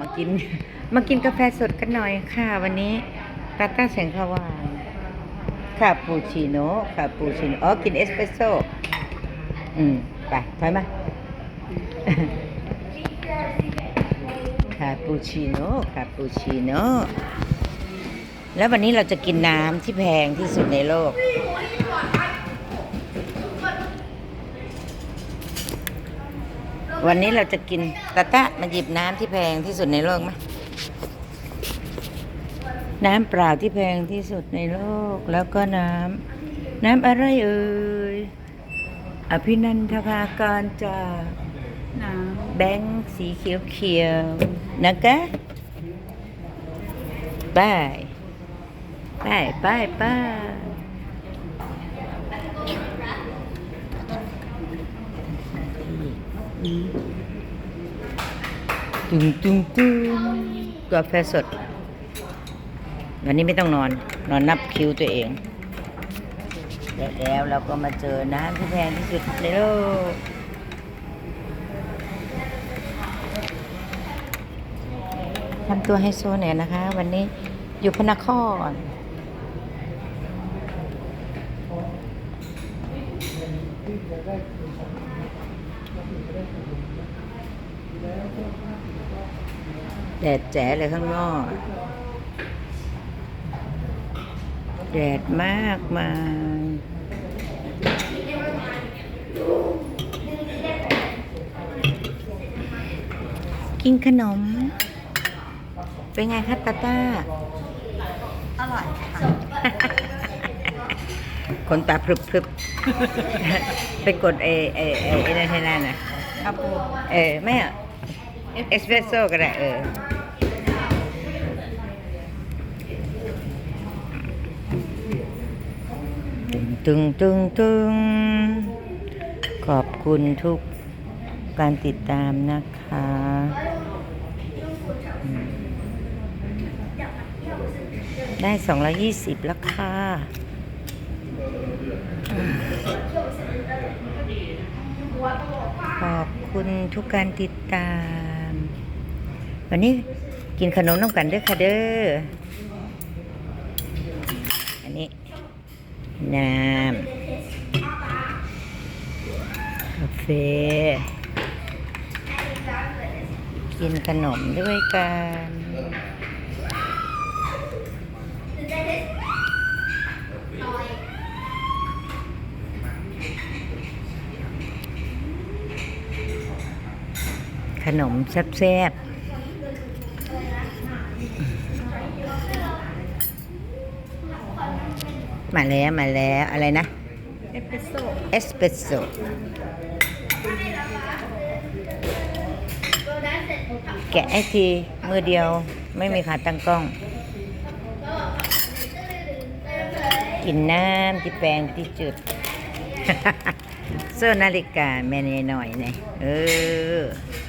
มากิน มากินกาแฟสดกันหน่อยค่ะ วันนี้ตาต้าแสงขวางคาปูชิโน่คาปูชิโน่อ๋อกินเอสเปรสโซ่อืม ไปถอยมาคาปูชิโน่คาปูชิโน่แล้ววันนี้เราจะกินน้ำที่แพงที่สุดในโลก วันนี้เราจะกินตะตะมาหยิบน้ำที่แพงที่สุดในโลกไหมน้ำเปล่าที่แพงที่สุดในโลกแล้วก็น้ำน้ำอะไรเอ่ยอภินันทภาการจากน้แบงค์สีเขียวเขียวๆนะคะไปไปไปไปำอืม ตึงตึงตึงกาแฟสด วันนี้ไม่ต้องนอน นอนนับคิวตัวเอง แล้วเราก็มาเจอน้ำที่แพงที่สุดในโลกทำตัวไฮโซหน่อยนะคะ วันนี้อยู่พระนคร แดดแจ๋เลยข้างนอก แดดมากมายกินขนม เป็นไงคะตาต้า อร่อยค่ะ คนตาพรึบพรึบไปกดเอเอเอเอนั่นให้นั่นน่ะครับผมเออไม่อะเอสเปรสโซ่ก็ได้เออตึงตึงตึงขอบคุณทุกการติดตามนะคะอืมได้ 220 แล้วค่ะ ขอบคุณทุกการติดตาม วันนี้กินขนมน้ำกันเด้อค่ะเด้อ อันนี้ น้ำกาแฟกินขนมด้วยกัน ข นมแซ่บๆ มาแล้วมาแล้วอะไรนะ เอสเปรสโซ่เอสเปรสโซ่แกะไอทีมือเดียวไม่มีขาตั้งกล้อง กินน้ำที่แปรงที่จุดโซ่นาฬิกาแม่นหน่อยเนี่ยเออเอออะ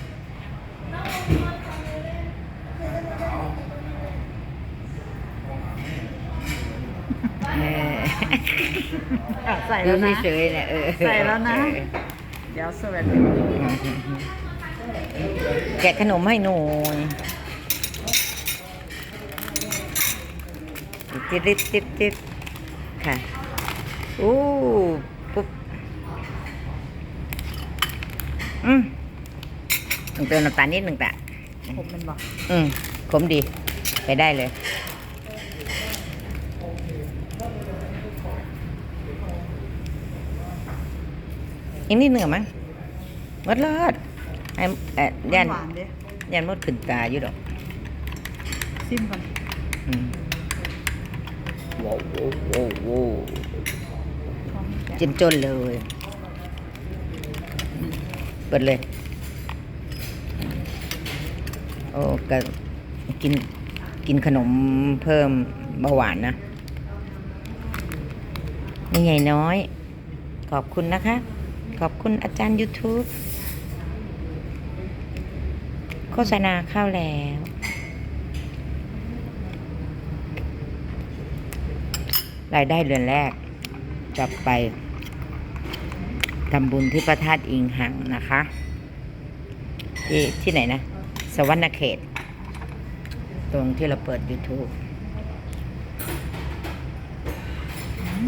ใส่แล้วนะเฉยๆเนี่ยเออใส่แล้วนะ เดี๋ยวสวัสดีแกะขนมให้หน่อยติดติดติดติดค่ะอู้ปุ๊บอืมต้องเติมน้ำตาลนิดหนึ่งแต่ ผมเป็นบอกอืมขมดี ไปได้เลย อีกนิดหนึ่งมั้งหมดเลิศไอ้เอ่อยันหวานดิยันมดขึ้นตาอยู่ดอกซิมก่อนอืมว้าวว้าวว้าวว้าวพร้อมแกะจนจนเลย เปิดเลย โอ้ก็กินกินขนมเพิ่มเบาหวานนะนี่ใหญ่น้อย ขอบคุณนะคะ ขอบคุณอาจารย์ YouTube โฆษณาเข้าแล้วรายได้เดือนแรกจะไปทำบุญที่พระธาตุอิงหังนะคะ ที่ที่ไหนนะ สวรรณเขต ตรงที่เราเปิด YouTube อื